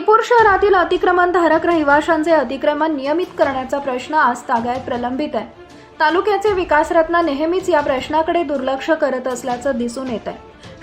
शहरातील अतिक्रमणधारक रहिवाशांचे अतिक्रमण नियमित करण्याचा प्रश्न आज तागायत प्रलंबित आहे. तालुक्याचे विकासरत्न नेहमीच या प्रश्नाकडे दुर्लक्ष करत असल्याचं दिसून येत आहे.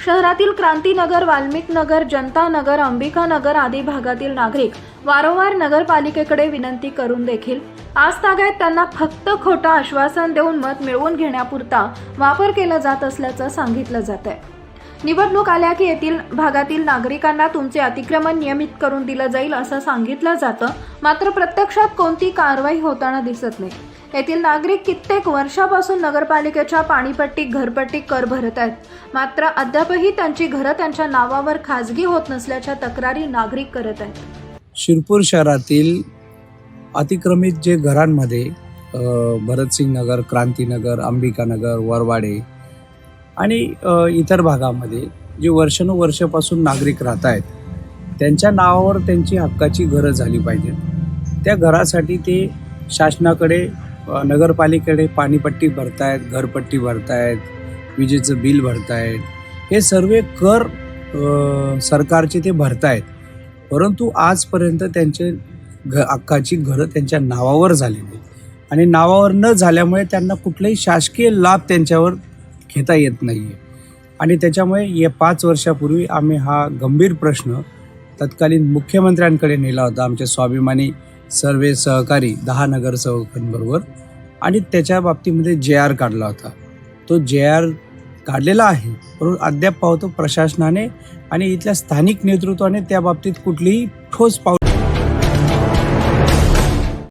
शहरातील क्रांतीनगर वाल्मिक नगर जनता नगर अंबिका नगर आदी भागातील नागरिक वारंवार नगरपालिकेकडे विनंती करून देखील आज तागायत त्यांना फक्त खोटं आश्वासन देऊन मत मिळवून घेण्यापुरता वापर केला जात असल्याचं सांगितलं जात आहे. निवडणूक आल्या की येथील भागातील नागरिकांना तुमचे अतिक्रमण नियमित करून दिलं जाईल असं सांगितलं जातं. मात्र प्रत्यक्षात कोणती कारवाई होताना दिसत नाही. येथील नागरिक कित्येक वर्षापासून नगरपालिकेच्या पाणीपट्टी घरपट्टी कर भरत आहेत. मात्र अद्यापही त्यांची घरं त्यांच्या नावावर खाजगी होत नसल्याच्या तक्रारी नागरिक करत आहेत. शिरपूर शहरातील अतिक्रमित जे घरांमध्ये भरतसिंग नगर क्रांतीनगर अंबिकानगर वरवाडे आणि इतर भागामध्ये जे वर्षानुवर्षापासून नागरिक राहत आहेत त्यांच्या नावावर त्यांची हक्काची घरं झाली पाहिजेत त्या घरासाठी ते शासनाकडे नगरपालिकेकडे पाणीपट्टी भरतायत घरपट्टी भरतायत विजेचं बिल भरतायत. हे सर्व कर सरकारचे ते भरतायत. परंतु आजपर्यंत त्यांचे घ हक्काची घरं त्यांच्या नावावर झाली नाही आणि नावावर न झाल्यामुळे त्यांना कुठलाही शासकीय लाभ त्यांच्यावर घेता येत नाही आहे आणि त्याच्यामुळे या पाच वर्षापूर्वी आम्ही हा गंभीर प्रश्न तत्कालीन मुख्यमंत्र्यांकडे नेला होता. आमच्या स्वाभिमानी सर्वे सहकारी दहा नगरसेवकांबरोबर. आणि त्याच्या बाबतीमध्ये जे आर काढला होता. तो जे आर काढलेला आहे. परंतु अद्याप पाहतो प्रशासनाने आणि इथल्या स्थानिक नेतृत्वाने त्या बाबतीत कुठलीही ठोस पाऊल